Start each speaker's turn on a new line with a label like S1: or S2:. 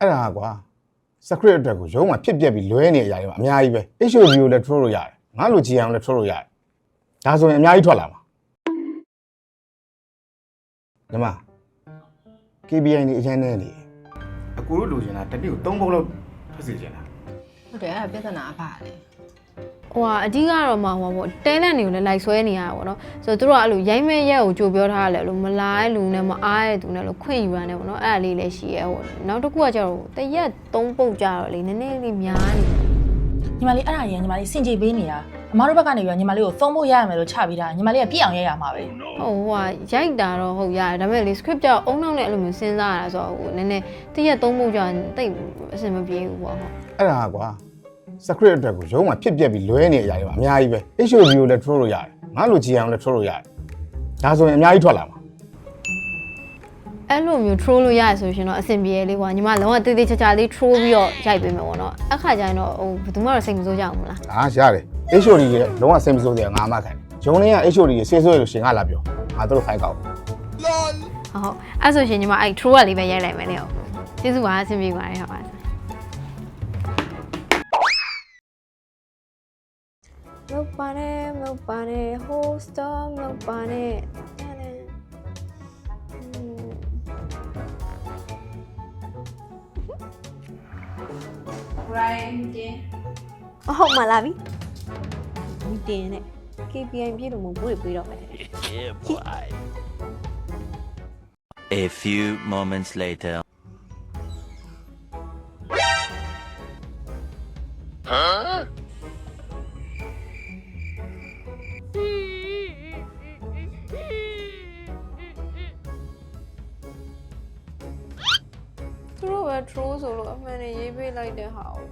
S1: အဲ့ဒါကွာ secret အတွက်ကိုရုံးမှာဖြစ်ပြက်ပြီးလွဲနေတဲ့အရာတွေမှာအများကြီးပဲ HOV ကိုလည်း throw လို့ရတယ်ငါလို GM ကိုလည်း throw လို့ရတယ်ဒါဆိုရင်အများကြီးထွက်လာမှာညီမ KBI နေအရင်နဲ့နေအကူတို့လိုချင်တာတစ်နေ့ကို3ပုံလောက်ထွက်စီချင်တာ
S2: ဟုတ်တယ်အဲ့ဒါပြဿနာအဖာလေ
S3: ဟိုကအဓိကတော့မှဟိုပေါ့တဲလန့်တွေကိုလည်းလိုက်ဆွဲနေရတာပေါ့နော်ဆိုတော့သူတို့ကအဲ့လိုရိုင်းမဲ့ရက်ကိုကြိုပြောထားတယ်လို့မလာတဲ့လူနဲ့မအားတဲ့သူနဲ့လို့ခွင့်ယူရတယ်ပေါ့နော်အဲ့ဒါလေးလည်းရှိရဲဟိုနောက်တစ်ခုကကျတော့တရက်သုံးပုတ်ကြတော့လေနည်းနည်းလေးများနေ
S4: ညီမလေးအဲ့ဒါကြီးကညီမလေးစင်ကြေပေးနေတာအမားတို့ဘက်ကနေပြီးတော့ညီမလေးကိုသုံးဖို့ရရမယ်လို့ချပေးတာညီမလေးကပြည့်အောင်ရရမှာပဲ
S3: ဟိုဟိုကရိုက်တာတော့ဟုတ်ရတယ်ဒါပေမဲ့လေ script ကြောင့်အုံနောက်နဲ့အဲ့လိုမျိုးစဉ်းစားရတာဆိုတော့ဟိုနည်းနည်းတရက်သုံးပုတ်ကြတိတ်အဆင်မပြေဘူးပေါ့ဟုတ်
S1: အဲ့ဒါကွာ secret အတွက်ကိုရုံးမှာဖြစ်ပြက်ပြီးလွဲနေတဲ့အရာတွေမှာအများကြီးပဲ HOV ကိုလည်း throw လို့ရတယ်ငါလို GM ကိုလည်း throw လို့ရတယ်ဒါဆိုရင်အများကြီးထွက်လာမှာ
S3: အဲ့လိုမျိုး troll လို့ရတယ်ဆိုရှင်တော့အဆင်ပြေလေးကွာညီမလုံးဝတေးသေးချာချာလေး troll ပြီးတော့ရိုက်ပေးမယ်ပေါ့နော်အခါကျရင်တော့ဟိုဘယ်သူမှတော့စိတ်မစိုးကြအောင်မလား
S1: ဟာရတယ် HOD ရဲ့လုံးဝစိတ်မဆိုးတဲ့ငါမှခံတယ်ဂျုံလေးက HOD ရဲ့ဆေးဆိုးရလို့ရှင်ကလာပြောငါတို့ဖိုက်ကောက်
S3: ဟုတ်ဟုတ်အဲ့ဆိုရှင်ညီမအဲ့ troll ကလေးပဲရိုက်လိုက်မယ်လေဟုတ်ကျေးဇူးပါအဆင်ပြေပါတယ်ဟုတ်ပါ မလုပ်ပါနဲ့မလုပ်ပါနဲ့ host တော့မလုပ်ပါနဲ့အဲ့ဒါอืมအဟုတ်မှလာပြီမတင်နဲ့ KPI ပြည့်လို့မဘွေပြီးတော့မယ်
S5: A few moments later.
S3: သူတို့ပဲ troll ဆိုလို့အမှန်နဲ့ရေးပေးလိုက်တဲ့ဟာကို